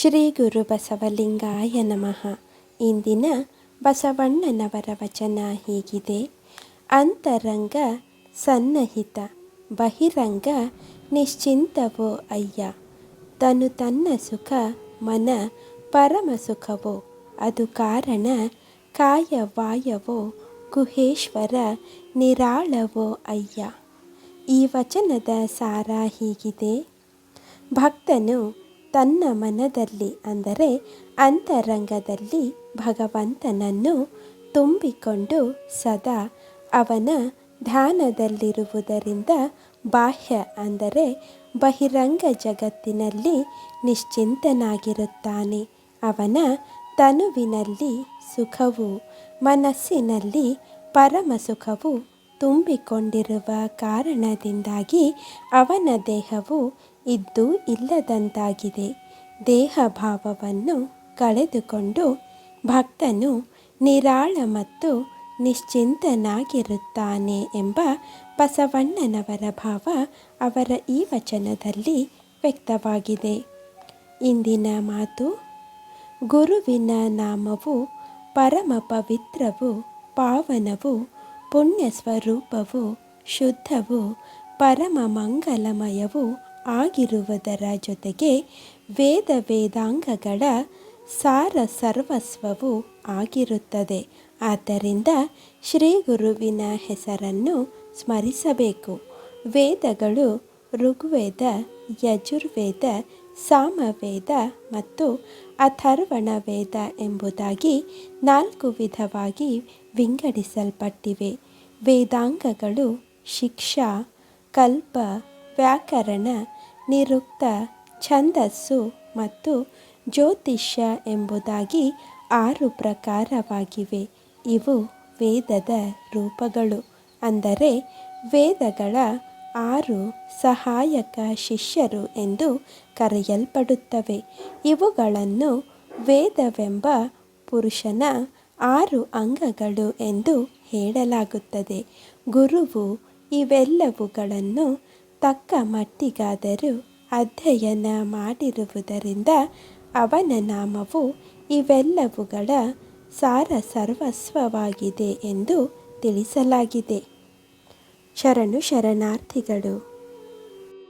ಶ್ರೀ ಗುರು ಬಸವಲಿಂಗಾಯ ನಮಃ. ಇಂದಿನ ಬಸವಣ್ಣನವರ ವಚನ ಹೀಗಿದೆ. ಅಂತರಂಗ ಸನ್ನಹಿತ, ಬಹಿರಂಗ ನಿಶ್ಚಿಂತವೋ ಅಯ್ಯ. ತನು ತನ್ನ ಸುಖ, ಮನ, ಪರಮ ಸುಖವೋ. ಅದು ಕಾರಣ ಕಾಯವಾಯವೋ ಗುಹೇಶ್ವರ ನಿರಾಳವೋ ಅಯ್ಯ. ಈ ವಚನದ ಸಾರ ಹೀಗಿದೆ. ಭಕ್ತನು ತನ್ನ ಮನದಲ್ಲಿ ಅಂದರೆ ಅಂತರಂಗದಲ್ಲಿ ಭಗವಂತನನ್ನು ತುಂಬಿಕೊಂಡು ಸದಾ ಅವನ ಧ್ಯಾನದಲ್ಲಿರುವುದರಿಂದ ಬಾಹ್ಯ ಅಂದರೆ ಬಹಿರಂಗ ಜಗತ್ತಿನಲ್ಲಿ ನಿಶ್ಚಿಂತನಾಗಿರುತ್ತಾನೆ. ಅವನ ತನುವಿನಲ್ಲಿ ಸುಖವು, ಮನಸ್ಸಿನಲ್ಲಿ ಪರಮ ಸುಖವು ತುಂಬಿಕೊಂಡಿರುವ ಕಾರಣದಿಂದಾಗಿ ಅವನ ದೇಹವು ಇದ್ದು ಇಲ್ಲದಂತಾಗಿದೆ. ದೇಹ ಭಾವವನ್ನು ಕಳೆದುಕೊಂಡು ಭಕ್ತನು ನಿರಾಳ ಮತ್ತು ನಿಶ್ಚಿಂತನಾಗಿರುತ್ತಾನೆ ಎಂಬ ಬಸವಣ್ಣನವರ ಭಾವ ಅವರ ಈ ವಚನದಲ್ಲಿ ವ್ಯಕ್ತವಾಗಿದೆ. ಇಂದಿನ ಮಾತು, ಗುರುವಿನ ನಾಮವು ಪರಮ ಪವಿತ್ರವು, ಪಾವನವು ಪುಣ್ಯ ಸ್ವರೂಪವು ಶುದ್ಧವು, ಪರಮ ಮಂಗಲಮಯವು ಆಗಿರುವುದರ ಜೊತೆಗೆ ವೇದ ವೇದಾಂಗಗಳ ಸಾರ ಸರ್ವಸ್ವವು ಆಗಿರುತ್ತದೆ. ಆದ್ದರಿಂದ ಶ್ರೀ ಗುರುವಿನ ಹೆಸರನ್ನು ಸ್ಮರಿಸಬೇಕು. ವೇದಗಳು ಋಗ್ವೇದ, ಯಜುರ್ವೇದ, ಸಾಮವೇದ ಮತ್ತು ಅಥರ್ವಣ ವೇದ ಎಂಬುದಾಗಿ ನಾಲ್ಕು ವಿಧವಾಗಿ ವಿಂಗಡಿಸಲ್ಪಟ್ಟಿವೆ. ವೇದಾಂಗಗಳು ಶಿಕ್ಷಾ, ಕಲ್ಪ ವ್ಯಾಕರಣ, ನಿರುಕ್ತ, ಛಂದಸ್ಸು ಮತ್ತು ಜ್ಯೋತಿಷ್ಯ ಎಂಬುದಾಗಿ ಆರು ಪ್ರಕಾರವಾಗಿವೆ. ಇವು ವೇದದ ರೂಪಗಳು. ಅಂದರೆ ವೇದಗಳ ಆರು ಸಹಾಯಕ ಶಿಷ್ಯರು ಎಂದು ಕರೆಯಲ್ಪಡುತ್ತವೆ. ಇವುಗಳನ್ನು ವೇದವೆಂಬ ಪುರುಷನ ಆರು ಅಂಗಗಳು ಎಂದು ಹೇಳಲಾಗುತ್ತದೆ. ಗುರುವು ಇವೆಲ್ಲವುಗಳನ್ನು ತಕ್ಕ ಮಟ್ಟಿಗಾದರೂ ಅಧ್ಯಯನ ಮಾಡಿರುವುದರಿಂದ ಅವನ ನಾಮವು ಇವೆಲ್ಲವುಗಳ ಸಾರ ಸರ್ವಸ್ವವಾಗಿದೆ ಎಂದು ತಿಳಿಸಲಾಗಿದೆ. ಶರಣು ಶರಣಾರ್ಥಿಗಳು